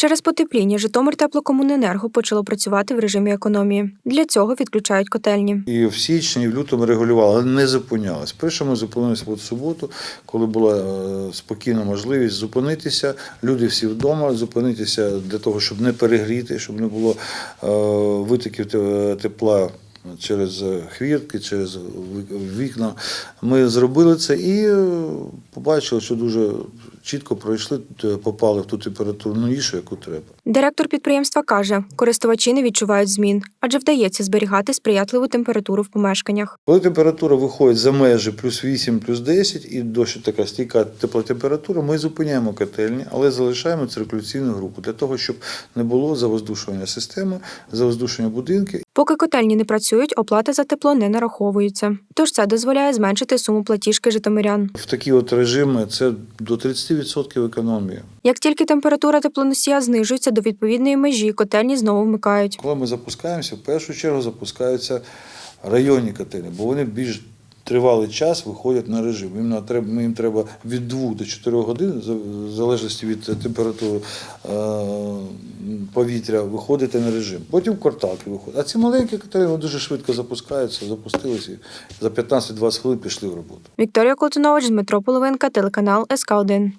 Через потепління Житомир теплокомуненерго почало працювати в режимі економії. Для цього відключають котельні. І в січні, і в лютому регулювали, але не зупинялись. Перше ми зупинилися в суботу, коли була е, спокійна можливість зупинитися. Люди всі вдома, зупинитися для того, щоб не перегріти, щоб не було е, витоків тепла. Через хвіртки, через вікна ми зробили це і е, побачили, що дуже чітко пройшли, попали в ту температурну нішу, яку треба. Директор підприємства каже, користувачі не відчувають змін, адже вдається зберігати сприятливу температуру в помешканнях. Коли температура виходить за межі плюс 8, плюс 10 і досить така стійка тепла температура, ми зупиняємо котельні, але залишаємо циркуляційну групу для того, щоб не було завоздушування системи, завоздушення будинків. Поки котельні не працюють, оплата за тепло не нараховується. Тож це дозволяє зменшити суму платіжки житомирян. В такі от режими це до 30% економії. Як тільки температура теплоносія знижується до відповідної межі, котельні знову вмикають. Коли ми запускаємося, в першу чергу запускаються районні котельні, бо вони більш тривалий час виходять на режим. Їм треба, їм треба від 2 до 4 годин, в залежності від температури е, повітря, виходити на режим. Потім кварталки виходять. А ці маленькі котельні дуже швидко запускаються, запустилися і за 15-20 хвилин пішли в роботу. Вікторія Колтунович, Дмитро Половинка, телеканал СК 1